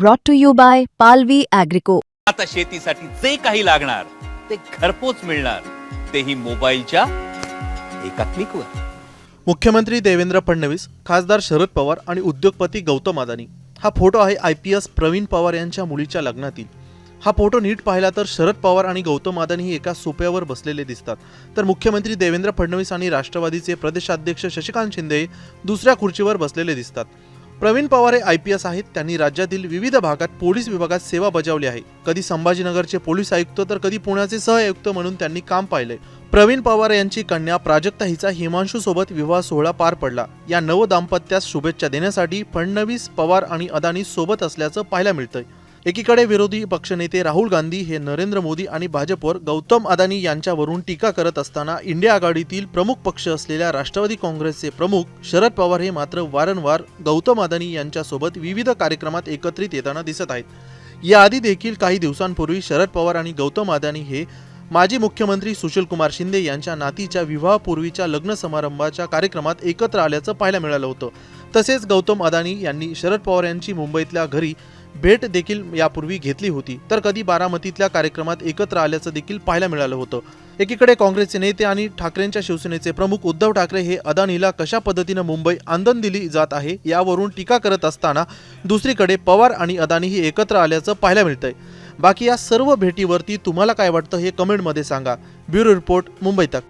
brought to you by Palvi Agrico. आता शेतीसाठी जे काही लागणार ते घरपोच मिळणार. तेही मोबाईलच्या एका क्लिकवर. मुख्यमंत्री देवेंद्र फडणवीस खासदार शरद पवार आणि उद्योगपती गौतम अदानी. हा फोटो आहे I P S Praveen Pawar यांच्या मुलीच्या लग्नातील. हा फोटो नीट पाहिला तर शरद पवार आणि गौतम अदानी हे एका सोप्यावर बसलेले दिसतात. तर मुख्यमंत्री देवेंद्र फडणवीस आणि राष्ट्रवादीचे प्रदेशाध्यक्ष शशिकांत शिंदे दुसऱ्या खुर्चीवर बसलेले दिसतात. प्रवीण पवार हे आय पी एस आहेत. त्यांनी राज्यातील विविध भागात पोलीस विभागात सेवा बजावली आहे. कधी संभाजीनगरचे पोलीस आयुक्त तर कधी पुण्याचे सहआयुक्त म्हणून त्यांनी काम पाहिले. प्रवीण पवार यांची कन्या प्राजक्ता हिचा हिमांशू सोबत विवाह सोहळा पार पडला. या नव दाम्पत्यास शुभेच्छा देण्यासाठी फडणवीस पवार आणि अदानी सोबत असल्याचं पाहायला मिळतंय. एकीकडे विरोधी पक्षनेते राहुल गांधी हे नरेंद्र मोदी आणि भाजपवर गौतम अदानी यांच्यावरून टीका करत असताना इंडिया आघाडीतील प्रमुख पक्ष असलेल्या राष्ट्रवादी काँग्रेसचे प्रमुख शरद पवार हे मात्र वारंवार गौतम अदानी यांच्यासोबत विविध कार्यक्रमात एकत्रित येताना दिसत आहेत. याआधी देखील काही दिवसांपूर्वी शरद पवार आणि गौतम अदानी हे माजी मुख्यमंत्री सुशीलकुमार शिंदे यांच्या नातीच्या विवाहपूर्वीच्या लग्न समारंभाच्या कार्यक्रमात एकत्र आल्याचं पाहायला मिळालं होतं. तसेच गौतम अदानी यांनी शरद पवार यांची मुंबईतल्या घरी भेट देखील यापूर्वी घेतली होती. तर कधी बारामतीतल्या कार्यक्रमात एकत्र आल्याचं देखील पाहायला मिळालं होतं. एकीकडे काँग्रेसचे नेते आणि ठाकरेंच्या शिवसेनेचे प्रमुख उद्धव ठाकरे हे अदानीला कशा पद्धतीनं मुंबई आंदन दिली जात आहे यावरून टीका करत असताना दुसरीकडे पवार आणि अदानी हे एकत्र आल्याचं पाहायला मिळतंय. बाकी या सर्व भेटीवरती तुम्हाला काय वाटतं हे कमेंटमध्ये सांगा. ब्युरो रिपोर्ट मुंबई तक.